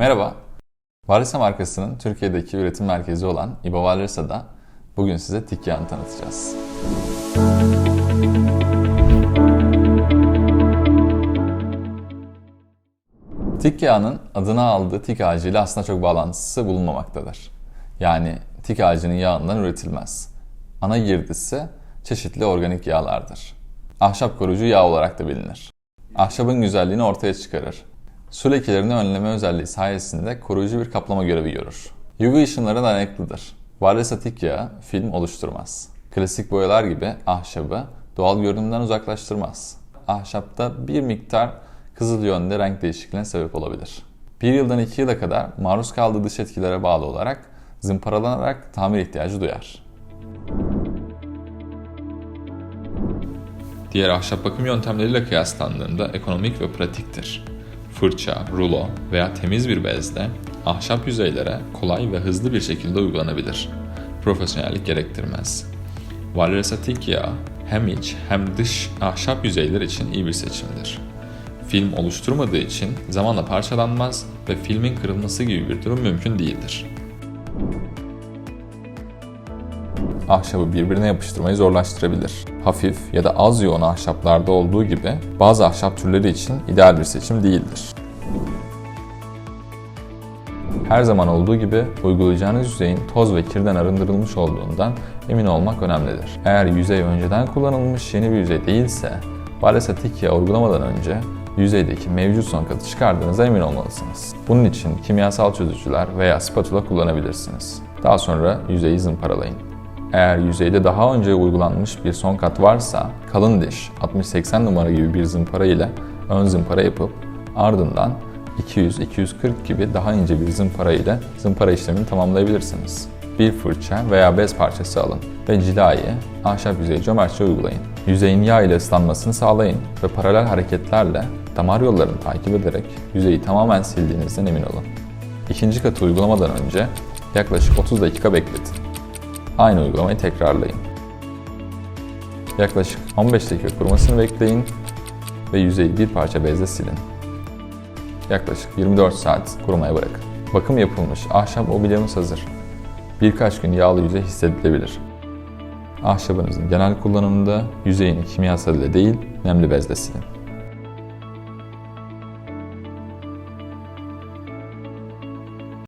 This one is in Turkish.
Merhaba. Varisa markasının Türkiye'deki üretim merkezi olan İBA Varisa'da bugün size tik yağını tanıtacağız. Tik yağının adını aldığı tik ağacıyla aslında çok bağlantısı bulunmamaktadır. Yani tik ağacının yağından üretilmez. Ana girdisi çeşitli organik yağlardır. Ahşap koruyucu yağ olarak da bilinir. Ahşabın güzelliğini ortaya çıkarır. Su lekelerini önleme özelliği sayesinde koruyucu bir kaplama görevi görür. UV ışınları dayanıklıdır. Varlesa tik yağı film oluşturmaz. Klasik boyalar gibi ahşabı doğal görünümden uzaklaştırmaz. Ahşapta bir miktar kızıl yönde renk değişikliğine sebep olabilir. Bir yıldan iki yıla kadar maruz kaldığı dış etkilere bağlı olarak zımparalanarak tamir ihtiyacı duyar. Diğer ahşap bakım yöntemleriyle kıyaslandığında ekonomik ve pratiktir. Fırça, rulo veya temiz bir bezle ahşap yüzeylere kolay ve hızlı bir şekilde uygulanabilir. Profesyonellik gerektirmez. Valresa tik yağı hem iç hem dış ahşap yüzeyler için iyi bir seçimdir. Film oluşturmadığı için zamanla parçalanmaz ve filmin kırılması gibi bir durum mümkün değildir. Ahşabı birbirine yapıştırmayı zorlaştırabilir. Hafif ya da az yoğun ahşaplarda olduğu gibi bazı ahşap türleri için ideal bir seçim değildir. Her zaman olduğu gibi uygulayacağınız yüzeyin toz ve kirden arındırılmış olduğundan emin olmak önemlidir. Eğer yüzey önceden kullanılmış yeni bir yüzey değilse, Valesa Tikya uygulamadan önce yüzeydeki mevcut son katı çıkardığınıza emin olmalısınız. Bunun için kimyasal çözücüler veya spatula kullanabilirsiniz. Daha sonra yüzeyi zımparalayın. Eğer yüzeyde daha önce uygulanmış bir son kat varsa kalın diş 60-80 numara gibi bir zımpara ile ön zımpara yapıp ardından 200-240 gibi daha ince bir zımpara ile zımpara işlemini tamamlayabilirsiniz. Bir fırça veya bez parçası alın ve cilayı ahşap yüzeye cömertçe uygulayın. Yüzeyin yağ ile ıslanmasını sağlayın ve paralel hareketlerle damar yollarını takip ederek yüzeyi tamamen sildiğinizden emin olun. İkinci katı uygulamadan önce yaklaşık 30 dakika bekletin. Aynı uygulamayı tekrarlayın. Yaklaşık 15 dakika kurumasını bekleyin ve yüzeyi bir parça bezle silin. Yaklaşık 24 saat kurumaya bırakın. Bakım yapılmış ahşap mobilyamız hazır. Birkaç gün yağlı yüzey hissedilebilir. Ahşabınızın genel kullanımında yüzeyini kimyasal ile değil nemli bezle silin.